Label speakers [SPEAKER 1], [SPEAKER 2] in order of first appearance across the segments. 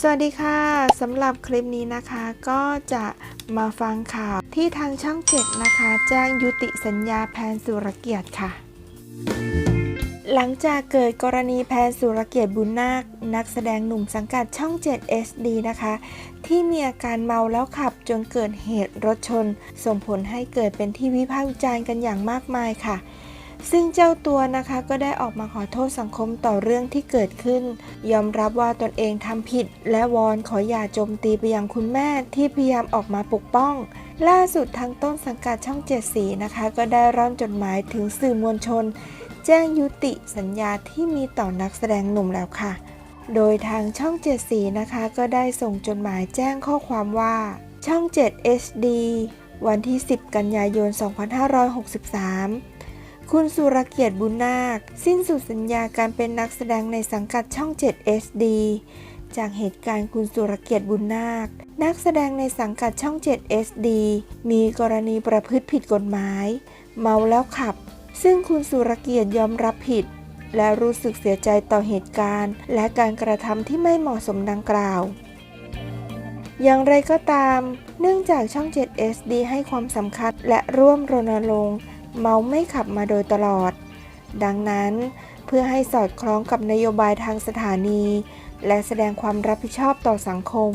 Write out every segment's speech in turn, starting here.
[SPEAKER 1] สวัสดีค่ะสำหรับคลิปนี้นะคะก็จะมาฟังข่าวที่ทางช่องเจ็ดนะคะ แจ้งยุติสัญญาแพนสุรเกียรติค่ะ หลังจากเกิดกรณีแพนสุรเกียรติบุญนาค นักแสดงหนุ่มสังกัดช่อง 7 SD นะคะ ที่มีอาการเมาแล้วขับจนเกิดเหตุรถชน ส่งผลให้เกิดเป็นที่วิพากษ์วิจารณ์กันอย่างมากมายค่ะ ซึ่งเจ้าตัวนะคะก็ได้ออกมาขอโทษสังคมต่อเรื่องที่เกิดขึ้น ยอมรับว่าตนเองทำผิด และวอนขออย่าโจมตีไปยังคุณแม่ที่พยายามออกมาปกป้อง ล่าสุดทางต้นสังกัดช่องเจ็ดสีนะคะ ก็ได้ร่อนจดหมายถึงสื่อมวลชน แจ้งยุติสัญญาที่มีต่อนักแสดงหนุ่มแล้วค่ะ โดยทางช่องเจ็ดสีนะคะ ก็ได้ส่งจดหมายแจ้งข้อความว่าช่อง 7 HD วันที่ 10 กันยายน 2563 คุณสุรเกียรติบุญนาค สิ้นสุดสัญญาการเป็นนักแสดงในสังกัดช่อง 7 SD จากเหตุการณ์คุณสุรเกียรติบุญนาค นักแสดงในสังกัดช่อง 7 SD มีกรณีประพฤติผิดกฎหมาย เมาแล้วขับ ซึ่งคุณสุรเกียรติยอมรับผิด และรู้สึกเสียใจต่อเหตุการณ์ และการกระทำที่ไม่เหมาะสมดังกล่าว อย่างไรก็ตาม เนื่องจากช่อง 7 SD ให้ความสำคัญและร่วมรณรงค์ เมาไม่ขับมาโดยตลอด ดังนั้นเพื่อให้สอดคล้องกับนโยบายทางสถานี และแสดงความรับผิดชอบต่อสังคม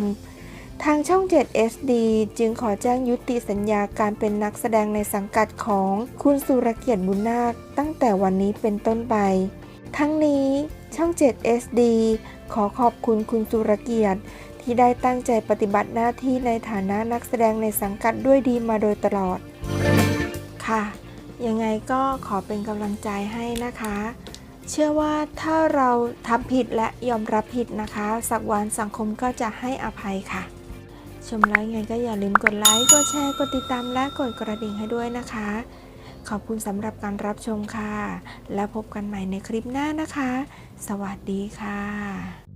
[SPEAKER 1] ทางช่อง 7 SD จึงขอแจ้งยุติสัญญาการเป็นนักแสดงในสังกัดของคุณสุรเกียรติบุญนาค ตั้งแต่วันนี้เป็นต้นไป ทั้งนี้ช่อง 7 SD ขอขอบคุณคุณสุรเกียรติที่ได้ตั้งใจปฏิบัติหน้าที่ในฐานะนักแสดงในสังกัดด้วยดีมาโดยตลอด ค่ะ ยังไงก็ขอเป็นกำลังใจให้นะคะ เชื่อว่าถ้าเราทำผิดและยอมรับผิดนะคะ สักวันสังคมก็จะให้อภัยค่ะ ชมแล้วยังไงก็อย่าลืมกดไลค์ กดแชร์ กดติดตาม และกดกระดิ่งให้ด้วยนะคะ ขอบคุณสำหรับการรับชมค่ะ แล้วพบกันใหม่ในคลิปหน้านะคะ สวัสดีค่ะ